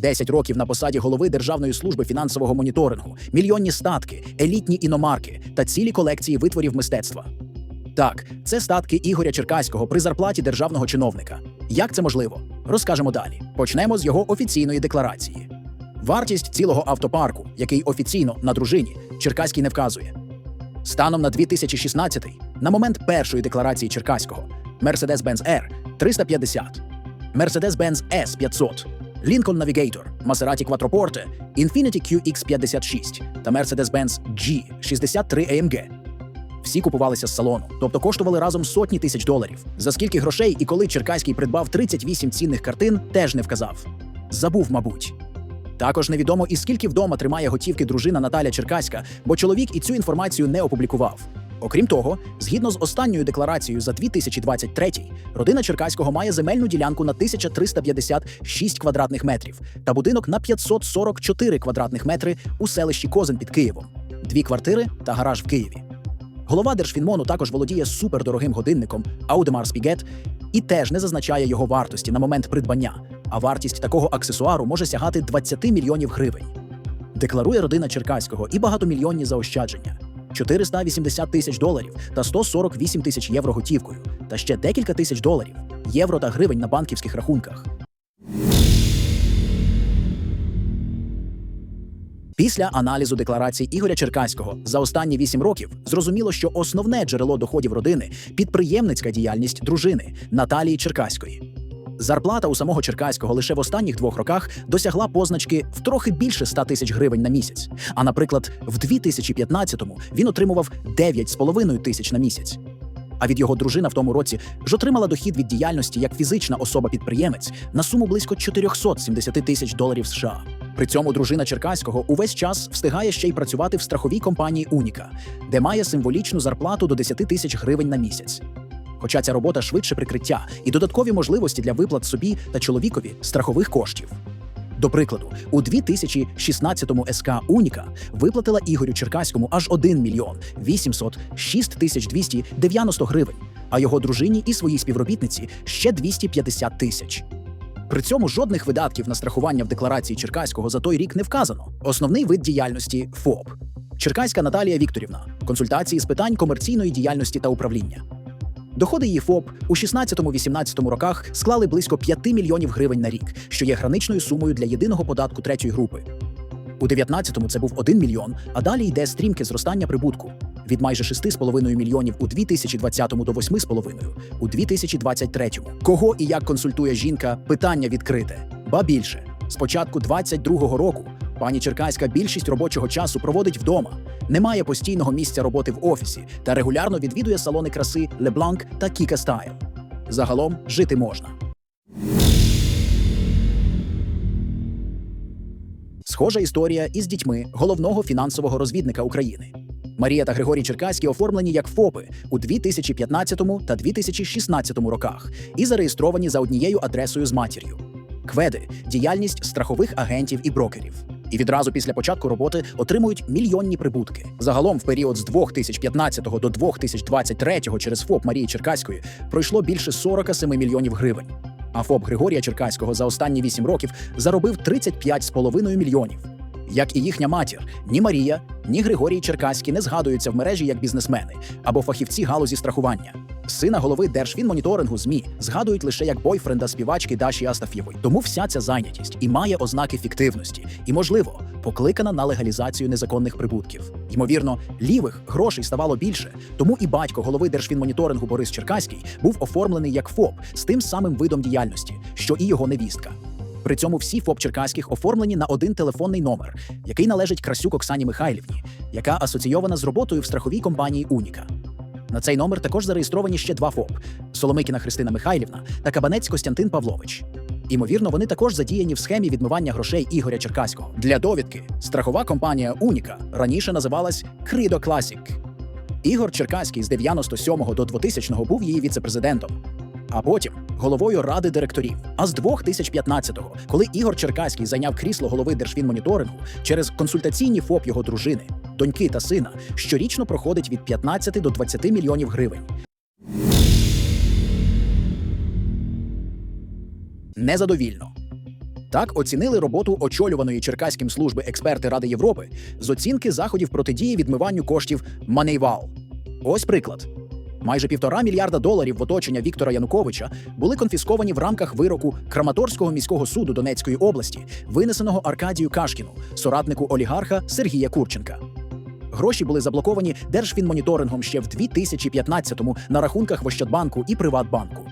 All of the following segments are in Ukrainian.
10 років на посаді голови Державної служби фінансового моніторингу, мільйонні статки, елітні іномарки та цілі колекції витворів мистецтва. Так, це статки Ігоря Черкаського при зарплаті державного чиновника. Як це можливо? Розкажемо далі. Почнемо з його офіційної декларації. Вартість цілого автопарку, який офіційно на дружині, Черкаський не вказує. Станом на 2016 на момент першої декларації Черкаського Mercedes-Benz R 350, Mercedes-Benz S 500, Lincoln Navigator, Maserati Quattroporte, Infiniti QX56 та Mercedes-Benz G63 AMG. Всі купувалися з салону, тобто коштували разом сотні тисяч доларів. За скільки грошей і коли Черкаський придбав 38 цінних картин, теж не вказав. Забув, мабуть. Також невідомо і скільки вдома тримає готівки дружина Наталя Черкаська, бо чоловік і цю інформацію не опублікував. Окрім того, згідно з останньою декларацією за 2023, родина Черкаського має земельну ділянку на 1356 квадратних метрів та будинок на 544 квадратних метри у селищі Козин під Києвом, дві квартири та гараж в Києві. Голова Держфінмону також володіє супердорогим годинником Audemars Piguet і теж не зазначає його вартості на момент придбання, а вартість такого аксесуару може сягати 20 мільйонів гривень. Декларує родина Черкаського і багатомільйонні заощадження. 480 тисяч доларів та 148 тисяч євро готівкою, та ще декілька тисяч доларів, євро та гривень на банківських рахунках. Після аналізу декларацій Ігоря Черкаського за останні 8 років зрозуміло, що основне джерело доходів родини підприємницька діяльність дружини Наталії Черкаської. Зарплата у самого Черкаського лише в останніх двох роках досягла позначки в трохи більше 100 тисяч гривень на місяць. А наприклад, в 2015-му він отримував 9,5 тисяч на місяць. А від його дружина в тому році ж отримала дохід від діяльності як фізична особа-підприємець на суму близько 470 тисяч доларів США. При цьому дружина Черкаського увесь час встигає ще й працювати в страховій компанії Уніка, де має символічну зарплату до 10 тисяч гривень на місяць. Хоча ця робота швидше прикриття і додаткові можливості для виплат собі та чоловікові страхових коштів. До прикладу, у 2016-му СК Уніка виплатила Ігорю Черкаському аж 1 мільйон 806 тисяч 290 гривень, а його дружині і своїй співробітниці ще 250 тисяч. При цьому жодних видатків на страхування в декларації Черкаського за той рік не вказано. Основний вид діяльності ФОП. Черкаська Наталія Вікторівна. Консультації з питань комерційної діяльності та управління. Доходи її ФОП у 16-18 роках склали близько 5 мільйонів гривень на рік, що є граничною сумою для єдиного податку третьої групи. У 19-му це був 1 мільйон, а далі йде стрімке зростання прибутку від майже 6,5 мільйонів у 2020-му до 8,5 у 2023-му. Кого і як консультує жінка? Питання відкрите. Ба більше, з початку 22-го року пані Черкаська більшість робочого часу проводить вдома, немає постійного місця роботи в офісі та регулярно відвідує салони краси LeBlanc та Kika Style. Загалом жити можна. Схожа історія із дітьми головного фінансового розвідника України. Марія та Григорій Черкаські оформлені як ФОПи у 2015 та 2016 роках і зареєстровані за однією адресою з матір'ю. Кведи діяльність страхових агентів і брокерів. І відразу після початку роботи отримують мільйонні прибутки. Загалом в період з 2015 до 2023 через ФОП Марії Черкаської пройшло більше 47 мільйонів гривень. А ФОП Григорія Черкаського за останні 8 років заробив 35,5 мільйонів. Як і їхня матір, ні Марія, ні Григорій Черкаський не згадуються в мережі як бізнесмени або фахівці галузі страхування. Сина голови Держфінмоніторингу ЗМІ згадують лише як бойфренда співачки Даші Астафєвої. Тому вся ця зайнятість і має ознаки фіктивності, і, можливо, покликана на легалізацію незаконних прибутків. Ймовірно, лівих грошей ставало більше, тому і батько голови Держфінмоніторингу Борис Черкаський був оформлений як ФОП з тим самим видом діяльності, що і його невістка. При цьому всі ФОП Черкаських оформлені на один телефонний номер, який належить Красюк Оксані Михайлівні, яка асоційована з роботою в страховій компанії Уніка. На цей номер також зареєстровані ще два ФОП: Соломикіна Христина Михайлівна та Кабанець Костянтин Павлович. Імовірно, вони також задіяні в схемі відмивання грошей Ігоря Черкаського. Для довідки страхова компанія Уніка раніше називалась Кридо Classic. Ігор Черкаський з 97 до 2000 був її віцепрезидентом, а потім головою ради директорів. А з 2015-го, коли Ігор Черкаський зайняв крісло голови Держфінмоніторингу через консультаційні ФОП його дружини, доньки та сина, щорічно проходить від 15 до 20 мільйонів гривень. Незадовільно. Так оцінили роботу очолюваної Черкаським служби експерти Ради Європи з оцінки заходів протидії відмиванню коштів Moneyval. Ось приклад. Майже півтора мільярда доларів в оточення Віктора Януковича були конфісковані в рамках вироку Краматорського міського суду Донецької області, винесеного Аркадію Кашкіну, соратнику олігарха Сергія Курченка. Гроші були заблоковані Держфінмоніторингом ще в 2015-му на рахунках в Ощадбанку і Приватбанку.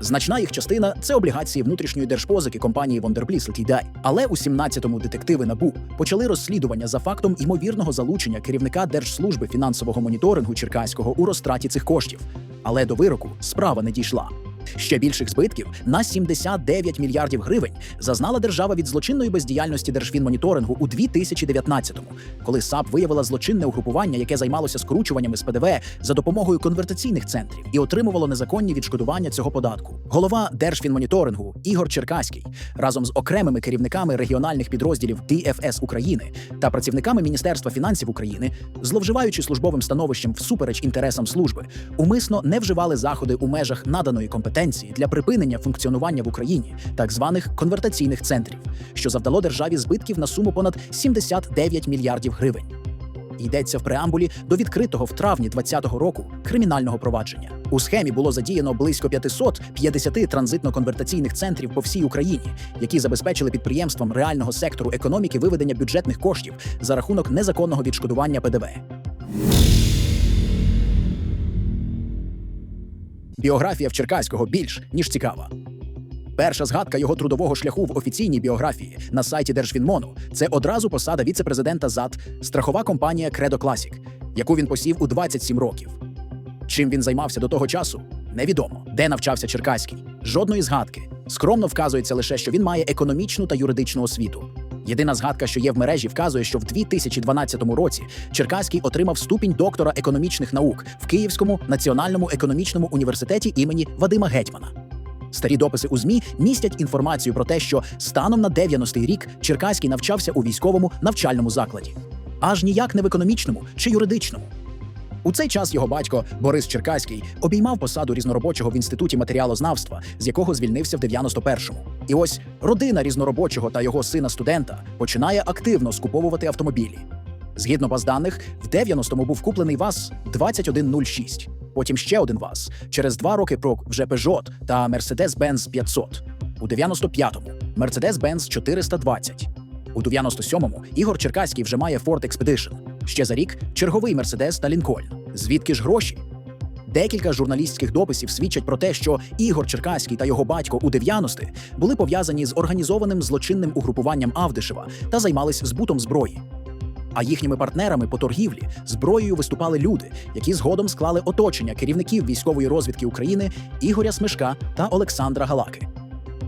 Значна їх частина це облігації внутрішньої держпозики компанії Вондерпліс Летійдай. Але у 17-му детективи НАБУ почали розслідування за фактом імовірного залучення керівника Держслужби фінансового моніторингу Черкаського у розтраті цих коштів. Але до вироку справа не дійшла. Ще більших збитків на 79 мільярдів гривень зазнала держава від злочинної бездіяльності Держфінмоніторингу у 2019-му, коли САП виявила злочинне угрупування, яке займалося скручуваннями з ПДВ за допомогою конвертаційних центрів і отримувало незаконні відшкодування цього податку. Голова Держфінмоніторингу Ігор Черкаський разом з окремими керівниками регіональних підрозділів ДФС України та працівниками Міністерства фінансів України, зловживаючи службовим становищем всупереч інтересам служби, умисно не вживали заходи у межах наданої компетенції для припинення функціонування в Україні так званих конвертаційних центрів, що завдало державі збитків на суму понад 79 мільярдів гривень. Йдеться в преамбулі до відкритого в травні 2020 року кримінального провадження. У схемі було задіяно близько 550 транзитно-конвертаційних центрів по всій Україні, які забезпечили підприємствам реального сектору економіки виведення бюджетних коштів за рахунок незаконного відшкодування ПДВ. Біографія в Черкаського більш ніж цікава. Перша згадка його трудового шляху в офіційній біографії на сайті Держфінмону це одразу посада віце-президента ЗАД страхова компанія Кредо Класік, яку він посів у 27 років. Чим він займався до того часу, невідомо. Де навчався Черкаський? Жодної згадки. Скромно вказується лише, що він має економічну та юридичну освіту. Єдина згадка, що є в мережі, вказує, що в 2012 році Черкаський отримав ступінь доктора економічних наук в Київському національному економічному університеті імені Вадима Гетьмана. Старі дописи у ЗМІ містять інформацію про те, що станом на 90-й рік Черкаський навчався у військовому навчальному закладі, аж ніяк не в економічному чи юридичному. У цей час його батько Борис Черкаський обіймав посаду різноробочого в інституті матеріалознавства, з якого звільнився в 91-му. І ось родина різноробочого та його сина студента починає активно скуповувати автомобілі. Згідно баз даних, в 90-му був куплений ВАЗ 2106, потім ще один ВАЗ, через два роки про вже Peugeot та Mercedes-Benz 500. У 95-му Mercedes-Benz 420. У 97-му Ігор Черкаський вже має Ford Expedition. Ще за рік черговий Мерседес та Лінкольн. Звідки ж гроші? Декілька журналістських дописів свідчать про те, що Ігор Черкаський та його батько у 90-ті були пов'язані з організованим злочинним угрупуванням Авдишева та займались збутом зброї. А їхніми партнерами по торгівлі зброєю виступали люди, які згодом склали оточення керівників військової розвідки України Ігоря Смешка та Олександра Галаки.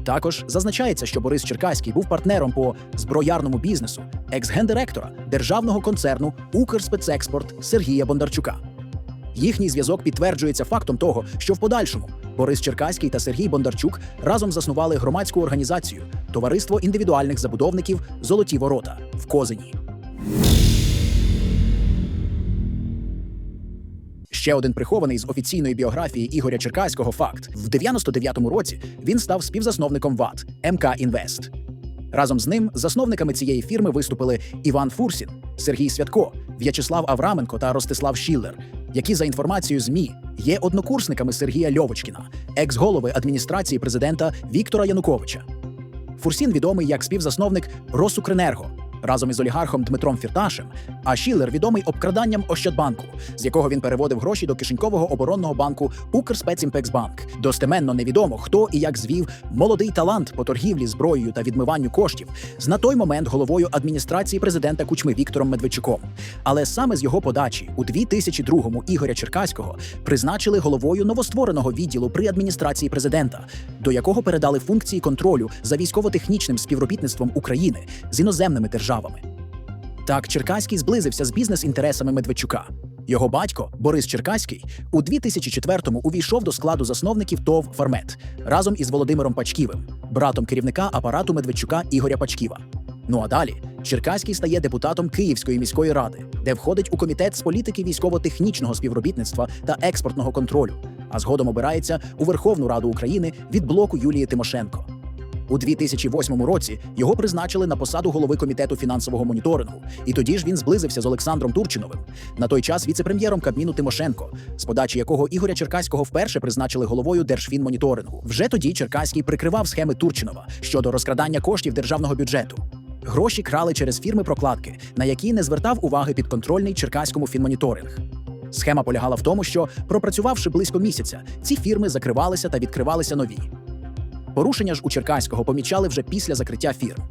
Також зазначається, що Борис Черкаський був партнером по зброярному бізнесу, екс-гендиректора державного концерну Укрспецекспорт Сергія Бондарчука. Їхній зв'язок підтверджується фактом того, що в подальшому Борис Черкаський та Сергій Бондарчук разом заснували громадську організацію Товариство індивідуальних забудовників Золоті ворота в Козині. Ще один прихований з офіційної біографії Ігоря Черкаського факт: в 99-му році він став співзасновником ВАТ МК Інвест. Разом з ним засновниками цієї фірми виступили Іван Фурсін, Сергій Святко, В'ячеслав Авраменко та Ростислав Шіллер, які за інформацією ЗМІ є однокурсниками Сергія Льовочкіна, екс-голови адміністрації президента Віктора Януковича. Фурсін відомий як співзасновник Росукренерго разом із олігархом Дмитром Фірташем, а Шілер відомий обкраданням Ощадбанку, з якого він переводив гроші до кишенькового оборонного банку Укрспецімпексбанк. Достеменно невідомо, хто і як звів молодий талант по торгівлі зброєю та відмиванню коштів з на той момент головою адміністрації президента Кучми Віктором Медведчуком. Але саме з його подачі у 2002-му Ігоря Черкаського призначили головою новоствореного відділу при адміністрації президента, до якого передали функції контролю за військово-технічним співробітництвом України з іноземними державами. Так, Черкаський зблизився з бізнес-інтересами Медведчука. Його батько Борис Черкаський у 2004-му увійшов до складу засновників ТОВ Фармет разом із Володимиром Пачківим, братом керівника апарату Медведчука Ігоря Пачківа. Ну а далі Черкаський стає депутатом Київської міської ради, де входить у комітет з політики військово-технічного співробітництва та експортного контролю, а згодом обирається у Верховну Раду України від блоку Юлії Тимошенко. У 2008 році його призначили на посаду голови комітету фінансового моніторингу, і тоді ж він зблизився з Олександром Турчиновим, на той час віце-прем'єром Кабміну Тимошенко, з подачі якого Ігоря Черкаського вперше призначили головою Держфінмоніторингу. Вже тоді Черкаський прикривав схеми Турчинова щодо розкрадання коштів державного бюджету. Гроші крали через фірми прокладки, на які не звертав уваги підконтрольний Черкаському фінмоніторинг. Схема полягала в тому, що, пропрацювавши близько місяця, ці фірми закривалися та відкривалися нові. Порушення ж у Черкаського помічали вже після закриття фірм.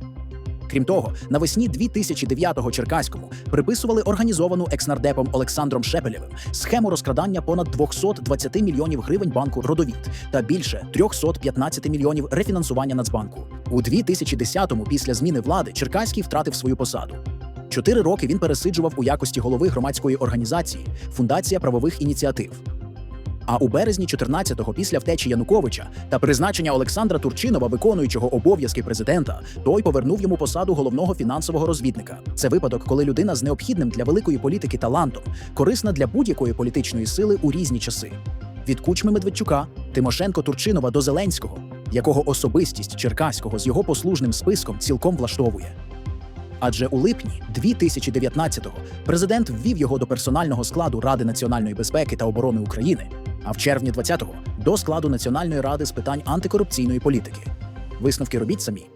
Крім того, навесні 2009-го Черкаському приписували організовану екснардепом Олександром Шепелєвим схему розкрадання понад 220 мільйонів гривень банку Родовід та більше 315 мільйонів рефінансування Нацбанку. У 2010-му, після зміни влади, Черкаський втратив свою посаду. Чотири роки він пересиджував у якості голови громадської організації Фундація правових ініціатив. А у березні 14-го, після втечі Януковича та призначення Олександра Турчинова, виконуючого обов'язки президента, той повернув йому посаду головного фінансового розвідника. Це випадок, коли людина з необхідним для великої політики талантом корисна для будь-якої політичної сили у різні часи. Від кучми Медведчука, Тимошенко Турчинова до Зеленського, якого особистість Черкаського з його послужним списком цілком влаштовує. Адже у липні 2019-го президент ввів його до персонального складу Ради національної безпеки та оборони України, а в червні 20-го – до складу Національної ради з питань антикорупційної політики. Висновки робіть самі.